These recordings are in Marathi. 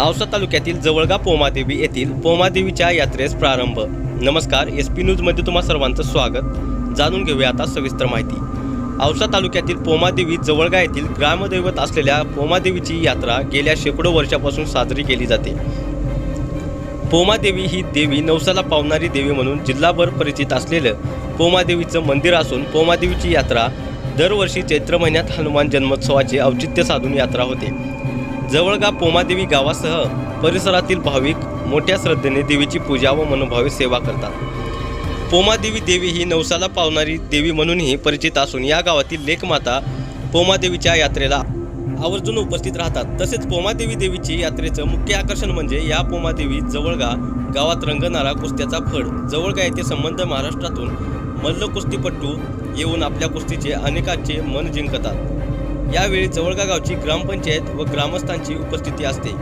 औसा तालुक्यातील जवळगा पोमादेवी येथील पोमादेवीच्या यात्रेस प्रारंभ. नमस्कार एस पी न्यूजमध्ये तुम्हा सर्वांचं स्वागत. जाणून घेऊया आता सविस्तर माहिती. औसा तालुक्यातील पोमादेवी जवळगा येथील ग्रामदैवत असलेल्या पोमादेवीची यात्रा गेल्या शेकडो वर्षापासून साजरी केली जाते. पोमादेवी ही देवी नवसाला पावणारी देवी म्हणून जिल्हाभर परिचित असलेलं पोमादेवीचं मंदिर असून पोमादेवीची यात्रा दरवर्षी चैत्र महिन्यात हनुमान जन्मोत्सवाचे औचित्य साधून यात्रा होते. जवळगा पोमादेवी गावासह परिसरातील भाविक मोठ्या श्रद्धेने देवीची पूजा व मनोभावे सेवा करतात. पोमादेवी देवी ही नवसाला पावणारी देवी म्हणूनही परिचित असून या गावातील लेखमाता पोमादेवीच्या यात्रेला आवर्जून उपस्थित राहतात. तसेच पोमादेवी देवीची यात्रेचं मुख्य आकर्षण म्हणजे या पोमादेवी जवळगा गावात रंगणारा कुस्त्याचा फड. जवळगा येथे संबंध महाराष्ट्रातून मल्ल कुस्तीपट्टू येऊन आपल्या कुस्तीचे अनेकांचे मन जिंकतात. यावेळी जवळगा गावची ग्रामपंचायत व ग्रामस्थांची उपस्थिती असते.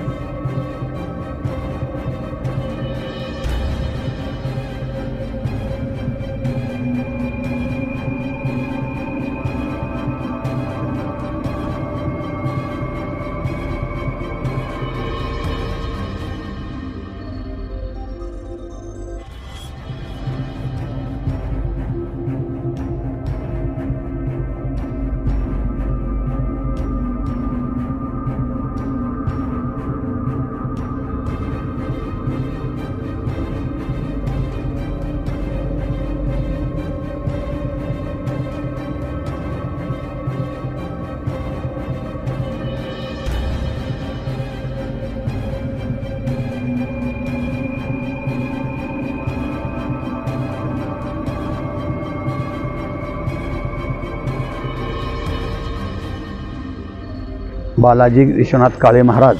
बालाजी विश्वनाथ काळे महाराज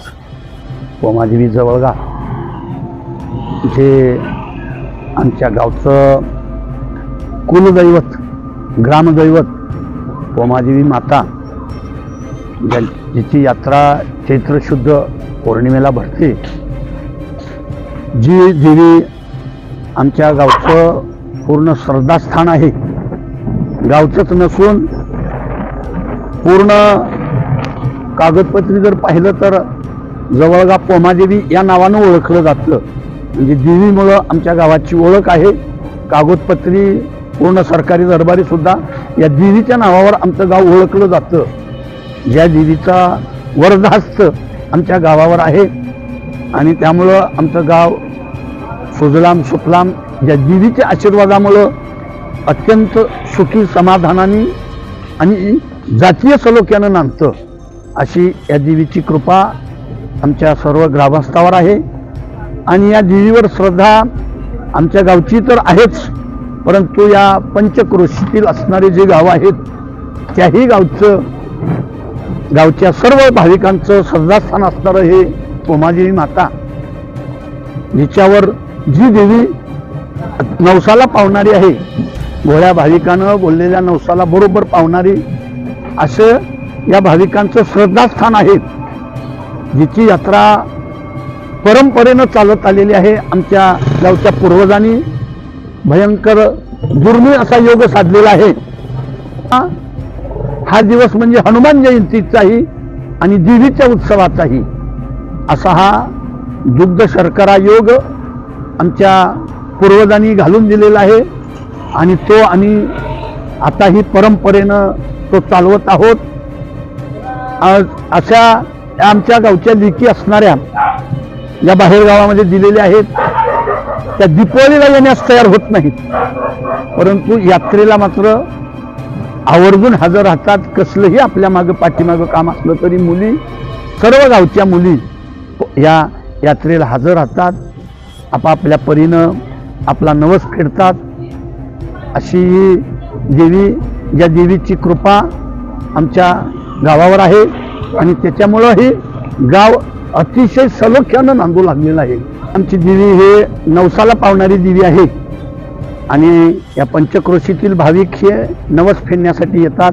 पोमादेवी जवळगा. जे आमच्या गावचं कुलदैवत ग्रामदैवत पोमादेवी माता ज्या जिची यात्रा चैत्र शुद्ध पौर्णिमेला भरते. जी देवी आमच्या गावचं पूर्ण श्रद्धास्थान आहे. गावचंच नसून पूर्ण कागदपत्री जर पाहिलं तर जवळगा पोमादेवी या नावानं ओळखलं जातं म्हणजे देवीमुळं आमच्या गावाची ओळख आहे. कागदपत्री पूर्ण सरकारी दरबारीसुद्धा या देवीच्या नावावर आमचं गाव ओळखलं जातं. ज्या देवीचा वरदहस्त आमच्या गावावर आहे आणि त्यामुळं आमचं गाव सुजलाम सुफलाम या देवीच्या आशीर्वादामुळं अत्यंत सुखी समाधानाने आणि जातीय सलोख्यानं नांदतं. अशी या देवीची कृपा आमच्या सर्व ग्रामस्थावर आहे. आणि या देवीवर श्रद्धा आमच्या गावची तर आहेच परंतु या पंचक्रोशीतील असणारे जे गाव आहेत त्याही गावचं गावच्या सर्व भाविकांचं श्रद्धास्थान असणारं हे पोमादेवी माता जिच्यावर जी देवी नवसाला पावणारी आहे गोळ्या भाविकानं बोललेल्या नवसाला बरोबर पावणारी असं या भाविकांचं श्रद्धास्थान आहे. जिची यात्रा परंपरेनं चालत आलेली आहे. आमच्या गावच्या पूर्वजांनी भयंकर दुर्मिळ असा योग साधलेला आहे. हा- हा दिवस म्हणजे हनुमान जयंतीचाही आणि देवीच्या उत्सवाचाही. असा हा दुग्ध शर्करा योग आमच्या पूर्वजांनी घालून दिलेला आहे. आणि तो आणि आताही परंपरेनं तो चालवत आहोत. अशा या आमच्या गावच्या लेखी असणाऱ्या या बाहेर गावामध्ये दिलेल्या आहेत. त्या दीपावलीला येण्यास तयार होत नाहीत. परंतु यात्रेला मात्र आवर्जून हजर राहतात. कसलंही आपल्या मागं पाठीमागं काम असलं तरी मुली सर्व गावच्या मुली या यात्रेला हजर राहतात. आपापल्या परीनं आपला नवस फेडतात अशी ही देवी या देवीची कृपा आमच्या गावावर आहे आणि त्याच्यामुळं हे गाव अतिशय सलोख्यानं नांदू लागलेलं आहे. आमची देवी हे नवसाला पावणारी देवी आहे. आणि या पंचक्रोशीतील भाविक हे नवस फेडण्यासाठी येतात.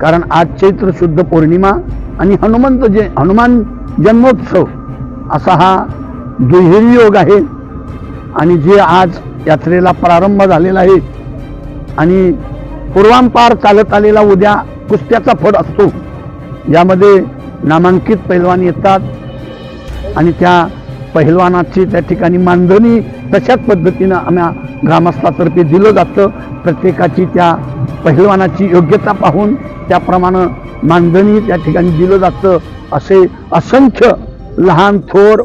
कारण आज चैत्र शुद्ध पौर्णिमा आणि हनुमंत जे हनुमान जन्मोत्सव असा हा दुहेरी योग आहे. आणि जे आज यात्रेला प्रारंभ झालेला आहे. आणि पूर्वांपार चालत आलेला उद्या कुस्त्याचा फड असतो. यामध्ये नामांकित पैलवान येतात आणि त्या पहिलवानाची त्या ठिकाणी मानधनी तशाच पद्धतीनं आम्हा ग्रामस्थातर्फे दिलं जातं. प्रत्येकाची त्या पहिलवानाची योग्यता पाहून त्याप्रमाणे मानधनी त्या ठिकाणी दिलं जातं. असे असंख्य लहान थोर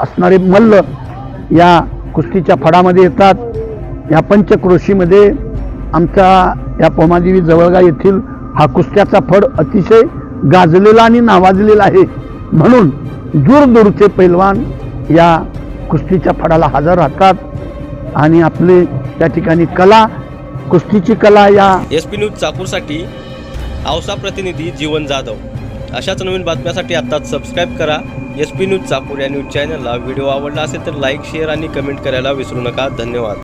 असणारे मल्ल या कुस्तीच्या फडामध्ये येतात. या पंचक्रोशीमध्ये आमच्या या पोमादेवी जवळगा येथील हा कुस्त्याचा फड अतिशय गाजलेला आणि नावाजलेला आहे. म्हणून दूरदूरचे पैलवान या कुस्तीच्या फडाला हजर राहतात. आणि आपले त्या ठिकाणी कला कुस्तीची कला या एस पी न्यूज चाकूरसाठी औसा प्रतिनिधी जीवन जाधव. अशाच नवीन बातम्यासाठी आत्ताच सबस्क्राईब करा. एस पी न्यूज चाकूर या न्यूज चॅनलला व्हिडिओ आवडला असेल तर लाईक शेअर आणि कमेंट करायला विसरू नका. धन्यवाद.